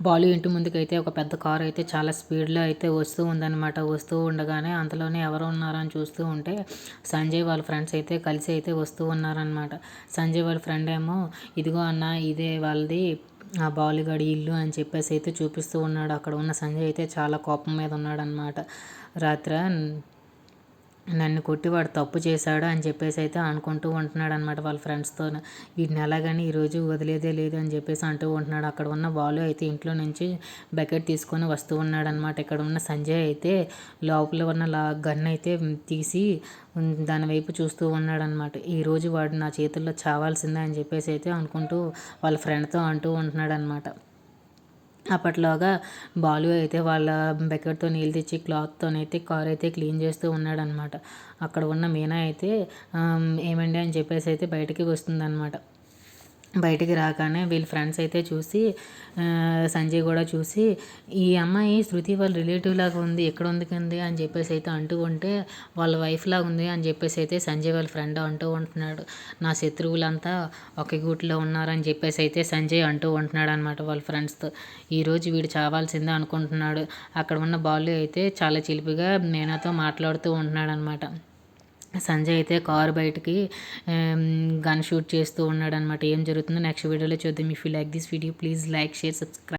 బాలు ఇంటి ముందుకైతే ఒక పెద్ద కార్ అయితే చాలా స్పీడ్లో అయితే వస్తూ ఉందన్నమాట. వస్తూ ఉండగానే అంతలోనే ఎవరు ఉన్నారని చూస్తూ ఉంటే సంజయ్ వాళ్ళ ఫ్రెండ్స్ అయితే కలిసి అయితే వస్తూ ఉన్నారనమాట సంజయ్ వాళ్ళ ఫ్రెండ్ ఏమో ఇదిగో అన్న ఇదే వాళ్ళది ఆ బాలుగాడి ఇల్లు అని చెప్పేసి అయితే చూపిస్తూ ఉన్నాడు. అక్కడ ఉన్న సంజయ్ అయితే చాలా కోపం మీద ఉన్నాడనమాట రాత్ర నన్ను కొట్టి వాడు తప్పు చేశాడు అని చెప్పేసి అయితే అనుకుంటూ ఉంటున్నాడు అనమాట వాళ్ళ ఫ్రెండ్స్తో వీడిని ఎలాగని ఈరోజు వదిలేదే లేదు అని చెప్పేసి అంటూ ఉంటున్నాడు. అక్కడ ఉన్న బాలు అయితే ఇంట్లో నుంచి బకెట్ తీసుకొని వస్తూ ఉన్నాడు అనమాట ఇక్కడ ఉన్న సంజయ్ అయితే లోపల ఉన్న లా గన్ అయితే తీసి దాని వైపు చూస్తూ ఉన్నాడు అనమాట ఈరోజు వాడు నా చేతుల్లో చావాల్సిందే అని చెప్పేసి అయితే అనుకుంటూ వాళ్ళ ఫ్రెండ్తో అంటూ ఉంటున్నాడు అనమాట అప్పట్లోగా బాలు అయితే వాళ్ళ బకెట్తో నీళ్ళు తెచ్చి క్లాత్తోనైతే కార్ అయితే క్లీన్ చేస్తూ ఉన్నాడనమాట. అక్కడ ఉన్న మీనా అయితే ఏమండి? అని చెప్పేసి అయితే బయటికి వస్తుందన్నమాట బయటికి రాగానే వీళ్ళ ఫ్రెండ్స్ అయితే చూసి సంజయ్ కూడా చూసి ఈ అమ్మాయి శృతి వాళ్ళ రిలేటివ్ లాగా ఉంది ఎక్కడ ఉంది కింది అని చెప్పేసి అయితే అంటూ ఉంటే వాళ్ళ వైఫ్ లాగా ఉంది అని చెప్పేసి అయితే సంజయ్ వాళ్ళ ఫ్రెండ్ అంటూ ఉంటున్నాడు. నా శత్రువులంతా ఒక గూట్లో ఉన్నారని చెప్పేసి అయితే సంజయ్ అంటూ ఉంటున్నాడు అనమాట వాళ్ళ ఫ్రెండ్స్తో. ఈరోజు వీడు చావాల్సిందే అనుకుంటున్నాడు. అక్కడ ఉన్న బాలు అయితే చాలా చిలిపిగా నేనాతో మాట్లాడుతూ ఉంటున్నాడు అనమాట సంజయ్ అయితే కారు బయటకి గన్ షూట్ చేస్తూ ఉన్నాడు అనమాట ఏం జరుగుతుందో నెక్స్ట్ వీడియోలో చూద్దాం. If you like this video please like share subscribe